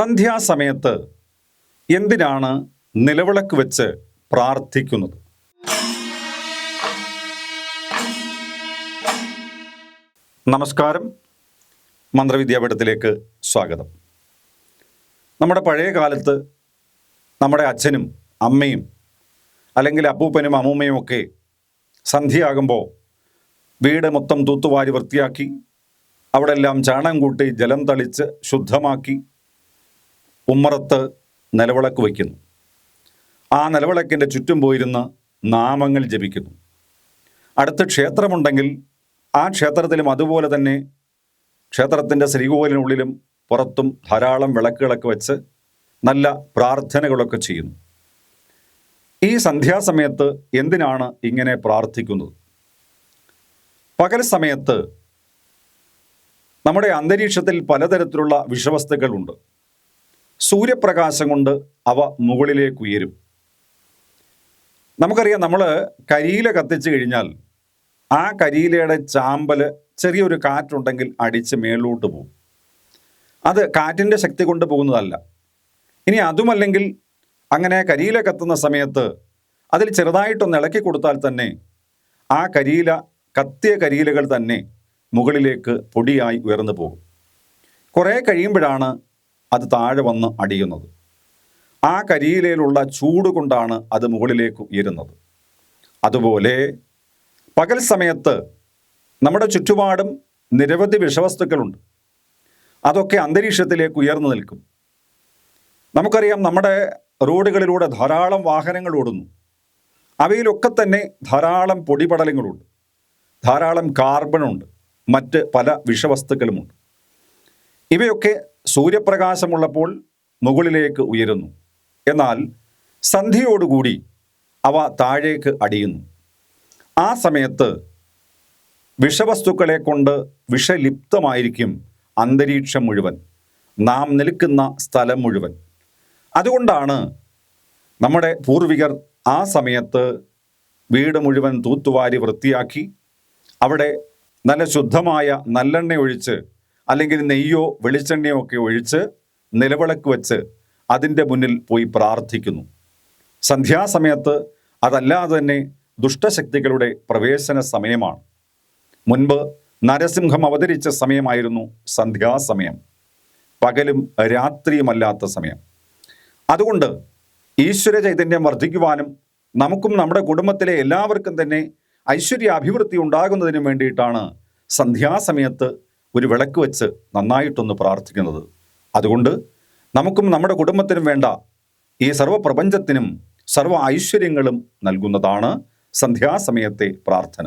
സന്ധ്യാസമയത്ത് എന്തിനാണ് നിലവിളക്ക് വെച്ച് പ്രാർത്ഥിക്കുന്നത്? നമസ്കാരം. മന്ത്രവിദ്യാപീഠത്തിലേക്ക് സ്വാഗതം. നമ്മുടെ പഴയ കാലത്ത് നമ്മുടെ അച്ഛനും അമ്മയും അല്ലെങ്കിൽ അപ്പൂപ്പനും അമ്മൂമ്മയും ഒക്കെ സന്ധ്യയാകുമ്പോൾ വീട് മൊത്തം തൂത്തുവാരി വൃത്തിയാക്കി അവിടെ ചാണകം കൂട്ടി ജലം തളിച്ച് ശുദ്ധമാക്കി ഉമ്മറത്ത് നിലവിളക്ക് വയ്ക്കുന്നു. ആ നിലവിളക്കിന്റെ ചുറ്റും പോയിരുന്ന് നാമങ്ങൾ ജപിക്കുന്നു. അടുത്ത് ക്ഷേത്രമുണ്ടെങ്കിൽ ആ ക്ഷേത്രത്തിലും അതുപോലെ തന്നെ ക്ഷേത്രത്തിന്റെ ശ്രീകോവിലിനുള്ളിലും പുറത്തും ധാരാളം വിളക്കുകളൊക്കെ വെച്ച് നല്ല പ്രാർത്ഥനകളൊക്കെ ചെയ്യുന്നു. ഈ സന്ധ്യാസമയത്ത് എന്തിനാണ് ഇങ്ങനെ പ്രാർത്ഥിക്കുന്നത്? പകൽ സമയത്ത് നമ്മുടെ അന്തരീക്ഷത്തിൽ പലതരത്തിലുള്ള വിഷവസ്തുക്കളുണ്ട്. സൂര്യപ്രകാശം കൊണ്ട് അവ മുകളിലേക്ക് ഉയരും. നമുക്കറിയാം നമ്മൾ കരിയില കത്തിച്ചു കഴിഞ്ഞാൽ ആ കരിയിലയുടെ ചാമ്പൽ ചെറിയൊരു കാറ്റുണ്ടെങ്കിൽ അടിച്ച് മേളോട്ട് പോകും. അത് കാറ്റിന്റെ ശക്തി കൊണ്ട് പോകുന്നതല്ല. ഇനി അതുമല്ലെങ്കിൽ അങ്ങനെ കരിയില കത്തുന്ന സമയത്ത് അതിൽ ചെറുതായിട്ടൊന്ന് ഇളക്കി കൊടുത്താൽ തന്നെ ആ കരിയില കത്തിയ കരിയിലകൾ തന്നെ മുകളിലേക്ക് പൊടിയായി ഉയർന്നു പോകും. കുറേ കഴിയുമ്പോഴാണ് അത് താഴെ വന്ന് അടിയുന്നത്. ആ കരിയിലയിലുള്ള ചൂട് കൊണ്ടാണ് അത് മുകളിലേക്ക് ഉയരുന്നത്. അതുപോലെ പകൽ സമയത്ത് നമ്മുടെ ചുറ്റുപാടും നിരവധി വിഷവസ്തുക്കളുണ്ട്. അതൊക്കെ അന്തരീക്ഷത്തിലേക്ക് ഉയർന്നു നിൽക്കും. നമുക്കറിയാം നമ്മുടെ റോഡുകളിലൂടെ ധാരാളം വാഹനങ്ങൾ ഓടുന്നു. അവയിലൊക്കെ തന്നെ ധാരാളം പൊടിപടലങ്ങളുണ്ട്. ധാരാളം കാർബണുണ്ട്. മറ്റ് പല വിഷവസ്തുക്കളുമുണ്ട്. ഇവയൊക്കെ സൂര്യപ്രകാശമുള്ളപ്പോൾ മുകളിലേക്ക് ഉയരുന്നു. എന്നാൽ സന്ധ്യയോടുകൂടി അവ താഴേക്ക് അടിയുന്നു. ആ സമയത്ത് വിഷവസ്തുക്കളെ കൊണ്ട് വിഷലിപ്തമായിരിക്കും അന്തരീക്ഷം മുഴുവൻ. നാം നിൽക്കുന്ന സ്ഥലം മുഴുവൻ. അതുകൊണ്ടാണ് നമ്മുടെ പൂർവികർ ആ സമയത്ത് വീട് മുഴുവൻ തൂത്തുവാരി വൃത്തിയാക്കി അവിടെ നല്ല ശുദ്ധമായ നല്ലെണ്ണ ഒഴിച്ച് അല്ലെങ്കിൽ നെയ്യോ വെളിച്ചെണ്ണയോ ഒക്കെ ഒഴിച്ച് നിലവിളക്ക് വെച്ച് അതിന്റെ മുന്നിൽ പോയി പ്രാർത്ഥിക്കുന്നു. സന്ധ്യാസമയത്ത് അതല്ലാതെ തന്നെ ദുഷ്ടശക്തികളുടെ പ്രവേശന സമയമാണ്. മുൻപ് നരസിംഹം അവതരിച്ച സമയമായിരുന്നു സന്ധ്യാസമയം. പകലും രാത്രിയുമല്ലാത്ത സമയം. അതുകൊണ്ട് ഈശ്വര ചൈതന്യം വർദ്ധിക്കുവാനും നമുക്കും നമ്മുടെ കുടുംബത്തിലെ എല്ലാവർക്കും തന്നെ ഐശ്വര്യ അഭിവൃദ്ധി ഉണ്ടാകുന്നതിനും വേണ്ടിയിട്ടാണ് സന്ധ്യാസമയത്ത് ഒരു വിളക്ക് വെച്ച് നന്നായിട്ടൊന്ന് പ്രാർത്ഥിക്കുന്നത്. അതുകൊണ്ട് നമുക്കും നമ്മുടെ കുടുംബത്തിനും വേണ്ട ഈ സർവപ്രപഞ്ചത്തിനും സർവ ഐശ്വര്യങ്ങളും നൽകുന്നതാണ് സന്ധ്യാസമയത്തെ പ്രാർത്ഥന.